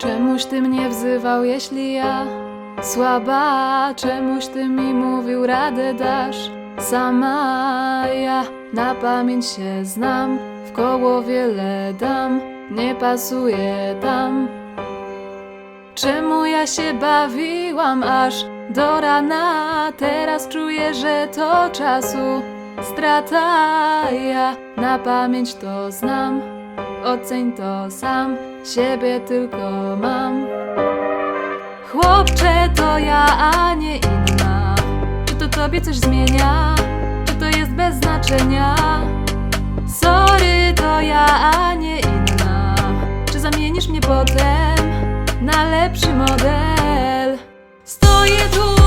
Czemuś ty mnie wzywał, jeśli ja słaba? Czemuś ty mi mówił, radę dasz? Sama ja na pamięć się znam, w koło wiele dam, nie pasuje tam. Czemu ja się bawiłam aż do rana? Teraz czuję, że to czasu strata. Ja na pamięć to znam, oceń to sam, siebie tylko mam. Chłopcze, to ja, a nie inna. Czy to tobie coś zmienia? Czy to jest bez znaczenia? Sorry, to ja, a nie inna. Czy zamienisz mnie potem na lepszy model? Stoję tu,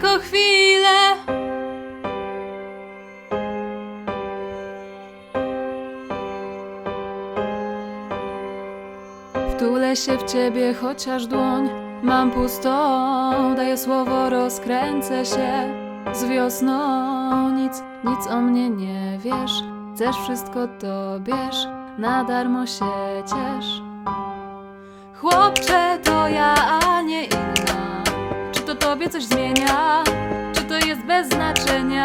tylko chwilę. Wtulę się w ciebie, chociaż dłoń mam pustą. Daję słowo, rozkręcę się z wiosną. Nic, nic o mnie nie wiesz. Chcesz wszystko, to bierz. Na darmo się ciesz. Chłopcze, Coś zmienia? Czy to jest bez znaczenia?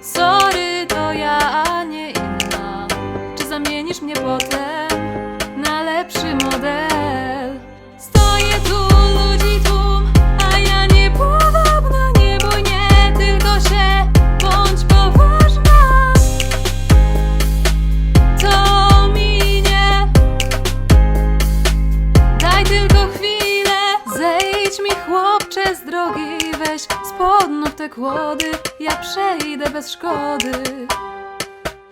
Sorry, to ja, a nie inna. Czy zamienisz mnie potem na lepszy model? Stoję tu, ludzi tłum, a ja nie podobna, nie bój nie, tylko się bądź poważna. To minie, daj tylko chwilę, zejdź mi chłopcze z drogi, weź spod nóg te kłody, ja przejdę bez szkody.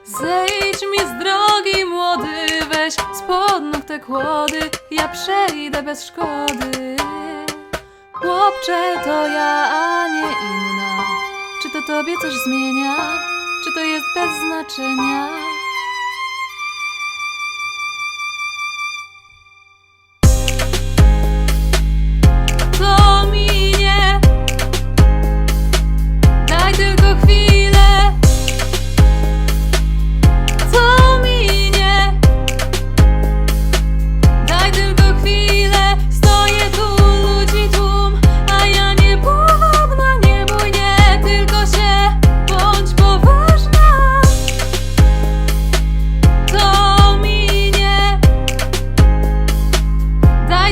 Zejdź mi z drogi, młody, weź spod nóg te kłody, ja przejdę bez szkody. Chłopcze, to ja, a nie inna. Czy to tobie coś zmienia? Czy to jest bez znaczenia?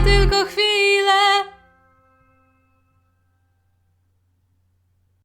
Tylko chwilę.